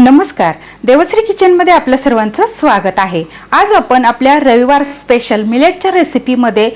नमस्कार. देवश्री किचनमध्ये आपलं सर्वांचं स्वागत आहे. आज आपण आपल्या रविवार स्पेशल मिलेटच्या रेसिपीमध्ये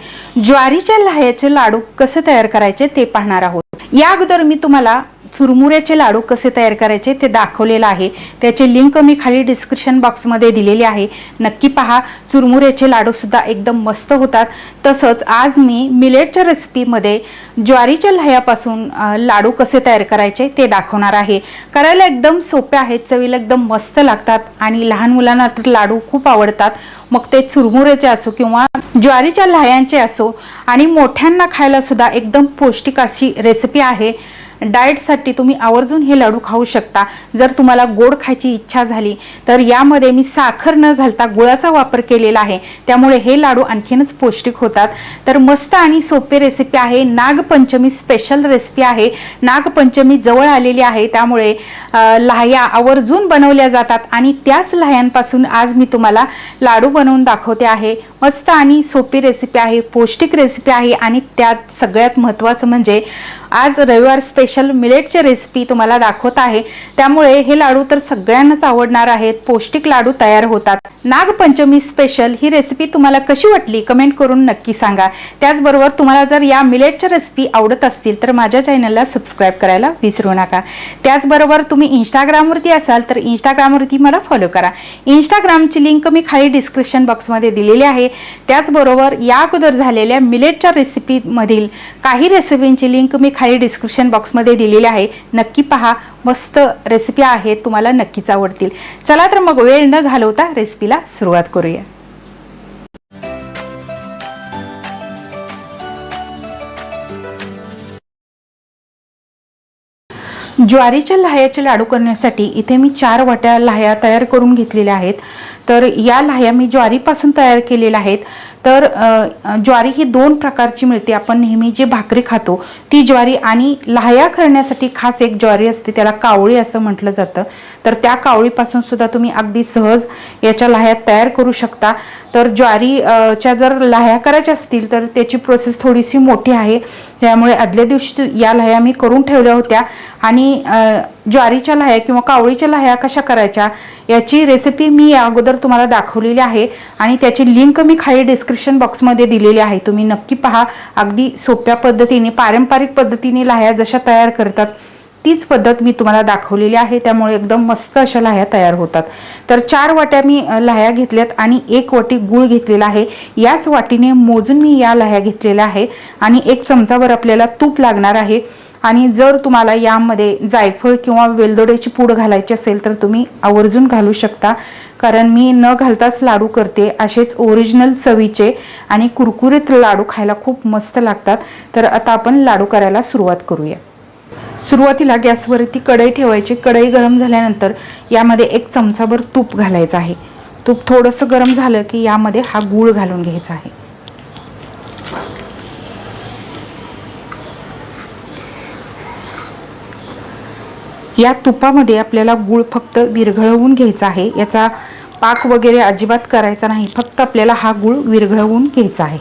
ज्वारीच्या लाह्याचे लाडू कसे तयार करायचे ते पाहणार आहोत. या अगोदर मी तुम्हाला चुरमुऱ्याचे लाडू कसे तयार करायचे ते दाखवलेलं आहे. त्याचे लिंक मी खाली डिस्क्रिप्शन बॉक्समध्ये दिलेली आहे. नक्की पहा चुरमुऱ्याचे लाडूसुद्धा एकदम मस्त होतात. तसंच आज मी मिलेटच्या रेसिपीमध्ये ज्वारीच्या लह्यापासून लाडू कसे तयार करायचे ते दाखवणार आहे. करायला एकदम सोपे आहेत चवीला एकदम मस्त लागतात आणि लहान मुलांना तर लाडू खूप आवडतात. मग ते चुरमुऱ्याचे असो किंवा ज्वारीच्या लह्यांचे असो आणि मोठ्यांना खायला सुद्धा एकदम पौष्टिक अशी रेसिपी आहे. डाएटसाठी तुम्ही आवर्जून हे लाडू खाऊ शकता. जर तुम्हाला गोड खायची इच्छा झाली तर यामध्ये मी साखर न घालता गुळाचा वापर केलेला आहे. त्यामुळे हे लाडू आणखीनच पौष्टिक होतात. तर मस्त आणि सोपी रेसिपी आहे. नागपंचमी स्पेशल रेसिपी आहे. नागपंचमी जवळ आलेली आहे. त्यामुळे लाह्या आवर्जून बनवल्या जातात. आणि त्याच लाह्यांपासून आज मी तुम्हाला लाडू बनवून दाखवते आहे. मस्त आणि सोपी रेसिपी आहे पौष्टिक रेसिपी आहे आणि त्यात सगळ्यात महत्त्वाचं म्हणजे आज रविवार स्पेशल मिलेटची रेसिपी तुम्हाला दाखवत आहे. त्यामुळे हे लाडू तर सगळ्यांनाच आवडणार आहेत. पौष्टिक लाडू तयार होतात. नागपंचमी स्पेशल ही रेसिपी तुम्हाला कशी वाटली? कमेंट करून नक्की सांगा. त्याचबरोबर तुम्हाला जर या मिलेटच्या रेसिपी आवडत असतील तर माझ्या चॅनलला सबस्क्राईब करायला विसरू नका. त्याचबरोबर तुम्ही इंस्टाग्रामवरती असाल तर इंस्टाग्रामवरती मला फॉलो करा. इंस्टाग्रामची लिंक मी खाली डिस्क्रिप्शन बॉक्समध्ये दिलेली आहे. त्याचबरोबर या अगोदर झालेल्या मिलेटच्या रेसिपीमधील काही रेसिपींची लिंक मी खाली डिस्क्रिप्शन बॉक्समध्ये दिलेली आहे. नक्की पहा. मस्त रेसिपी आहेत. तुम्हाला नक्कीच आवडतील. चला तर मग वेळ न घालवता रेसिपीला सुरुवात करूया. ज्वारीच्या लाह्याचे लाडू करण्यासाठी इथे मी चार वाट्या लाह्या तयार करून घेतलेल्या आहेत. तर या लाह्या मी ज्वारीपासून तयार केलेल्या आहेत. तर ज्वारी ही दोन प्रकारची मिळते. आपण नेहमी जे भाकरी खातो ती ज्वारी आणि लाह्या करण्यासाठी खास एक ज्वारी असते त्याला कावळी असं म्हटलं जातं. तर त्या कावळीपासून सुद्धा तुम्ही अगदी सहज याच्या लाह्या तयार करू शकता. तर ज्वारीच्या जर लाह्या करायच्या असतील तर त्याची प्रोसेस थोडीशी मोठी आहे. त्यामुळे आदल्या दिवशी या लाह्या मी करून ठेवल्या होत्या. आणि ज्वारीच्या लाह्या किंवा कावळीच्या लाह्या कशा करायच्या याची रेसिपी मी या अगोदर तुम्हाला दाखवलेली आहे आणि त्याची लिंक मी खाली डिस्क्रिप्शन बॉक्समध्ये दिलेली आहे. तुम्ही नक्की पहा. अगदी सोप्या पद्धतीने पारंपरिक पद्धतीने लाह्या जशा तयार करतात तीच पद्धत मी तुम्हाला दाखवलेली आहे. त्यामुळे एकदम मस्त अशा लाह्या तयार होतात. तर चार वाट्या मी अ, लाह्या घेतल्यात आणि एक वाटी गूळ घेतलेला आहे. याच वाटीने मोजून मी या लाह्या घेतलेल्या आहे आणि एक चमचावर आपल्याला तूप लागणार आहे. आणि जर तुम्हाला यामध्ये जायफळ किंवा वेलदोड्याची पूड घालायची असेल तर तुम्ही आवर्जून घालू शकता. कारण मी न घालताच लाडू करते असेच ओरिजिनल चवीचे आणि कुरकुरीत लाडू खायला खूप मस्त लागतात. तर आता आपण लाडू करायला सुरुवात करूया. सुरुवातीला गॅसवरती कढई ठेवायची. कढई गरम झाल्यानंतर यामध्ये एक चमचाभर तूप घालायचं आहे. तूप थोडंसं गरम झालं की यामध्ये हा गूळ घालून घ्यायचा आहे. या तुपामध्ये आपल्याला गूळ फक्त विरघळवून घ्यायचा आहे. याचा पाक वगैरे अजिबात करायचा नाही. फक्त आपल्याला हा गूळ विरघळवून घ्यायचा आहे.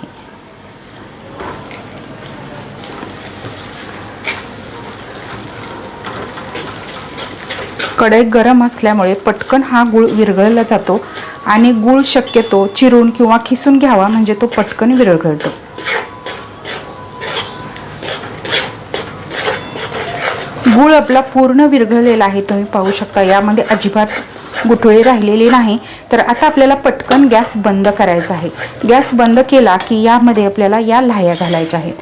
कढई गरम असल्यामुळे पटकन हा गूळ विरघळला जातो आणि गूळ शक्यतो चिरून किंवा खिसून घ्यावा. म्हणजे तो पटकन विरघळतो. गूळ आपला पूर्ण विरघळलेला आहे तुम्ही पाहू शकता. यामध्ये अजिबात गुठळे राहिलेले नाही. तर आता आपल्याला पटकन गॅस बंद करायचा आहे. गॅस बंद केला की यामध्ये आपल्याला या लाह्या घालायच्या आहेत.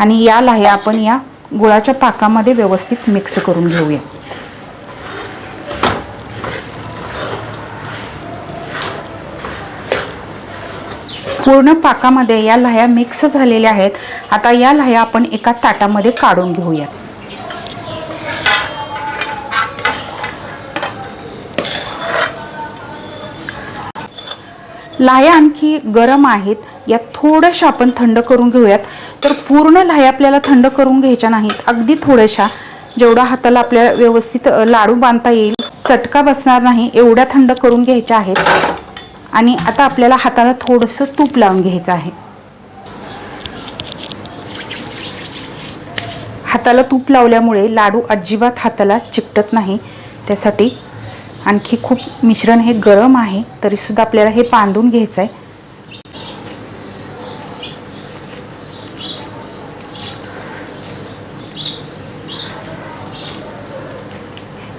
आणि या लाह्या आपण या गुळाच्या पाकामध्ये व्यवस्थित मिक्स करून घेऊया. पूर्ण पाकामध्ये या लाह्या मिक्स झालेल्या आहेत. आता या लाह्या आपण एका ताटामध्ये काढून घेऊया लाह्या आणखी गरम आहेत. या थोड्याशा आपण थंड करून घेऊयात. तर पूर्ण लाह्या आपल्याला थंड करून घ्यायच्या नाहीत. अगदी थोड्याशा. जेवढा हाताला आपल्याला व्यवस्थित लाडू बांधता येईल चटका बसणार नाही एवढ्या थंड करून घ्यायच्या आहेत. आणि आता आपल्याला हाताला थोडंसं तूप लावून घ्यायचं आहे. हाताला तूप लावल्यामुळे लाडू अजिबात हाताला चिकटत नाही. त्यासाठी आणखी खूप मिश्रण हे गरम आहे तरीसुद्धा आपल्याला हे बांधून घ्यायचं आहे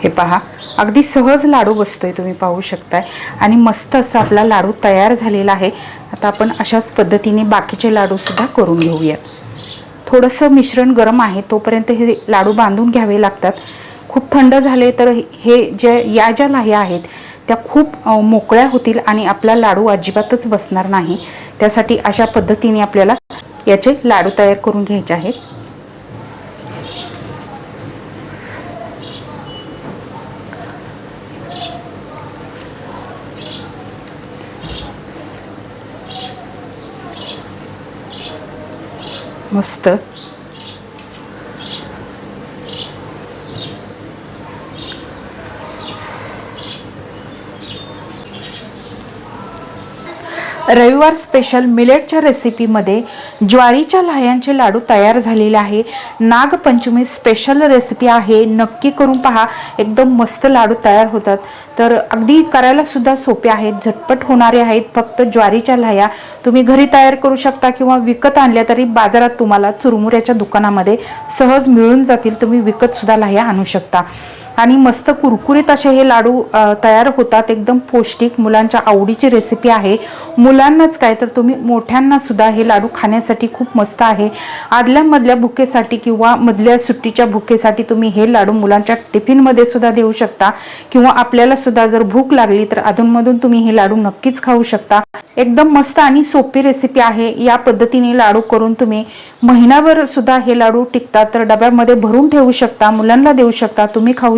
हे पहा अगदी सहज लाडू बसतोय तुम्ही पाहू शकताय. आणि मस्त असा आपला लाडू तयार झालेला आहे. आता आपण अशाच पद्धतीने बाकीचे लाडू सुद्धा करून घेऊया थोडंसं मिश्रण गरम आहे तोपर्यंत हे लाडू बांधून घ्यावे लागतात. खूप थंड झाले तर हे जे या ज्या लाह्या आहेत त्या खूप मोकळ्या होतील आणि आपला लाडू अजिबातच बसणार नाही. त्यासाठी अशा पद्धतीने आपल्याला याचे लाडू तयार करून घ्यायचे आहेत. मस्त. रविवार स्पेशल मिलेटच्या रेसिपीमध्ये ज्वारीच्या लाह्यांचे लाडू तयार झालेले आहे. नागपंचमी स्पेशल रेसिपी आहे. नक्की करून पहा. एकदम मस्त लाडू तयार होतात. तर अगदी करायलासुद्धा सोपे आहेत. झटपट होणारे आहेत. फक्त ज्वारीच्या लाह्या तुम्ही घरी तयार करू शकता किंवा विकत आणल्या तरी बाजारात तुम्हाला चुरमुऱ्याच्या दुकानामध्ये सहज मिळून जातील. तुम्ही विकतसुद्धा लाह्या आणू शकता. आणि मस्त कुरकुरीत असे हे लाडू तयार होतात. एकदम पौष्टिक मुलांच्या आवडीची रेसिपी आहे. मुलांनाच काय तर तुम्ही मोठ्यांनासुद्धा हे लाडू खाण्यासाठी खूप मस्त आहे. आदल्या मधल्या भुकेसाठी किंवा मधल्या सुट्टीच्या भुकेसाठी तुम्ही हे लाडू मुलांच्या टिफिनमध्ये सुद्धा देऊ शकता. किंवा आपल्याला सुद्धा जर भूक लागली तर अधूनमधून तुम्ही हे लाडू नक्कीच खाऊ शकता. एकदम मस्त आणि सोपी रेसिपी आहे. या पद्धतीने लाडू करून तुम्ही महिनाभर सुद्धा हे लाडू टिकतात तर डब्यामध्ये भरून ठेवू शकता मुलांना देऊ शकता तुम्ही खाऊ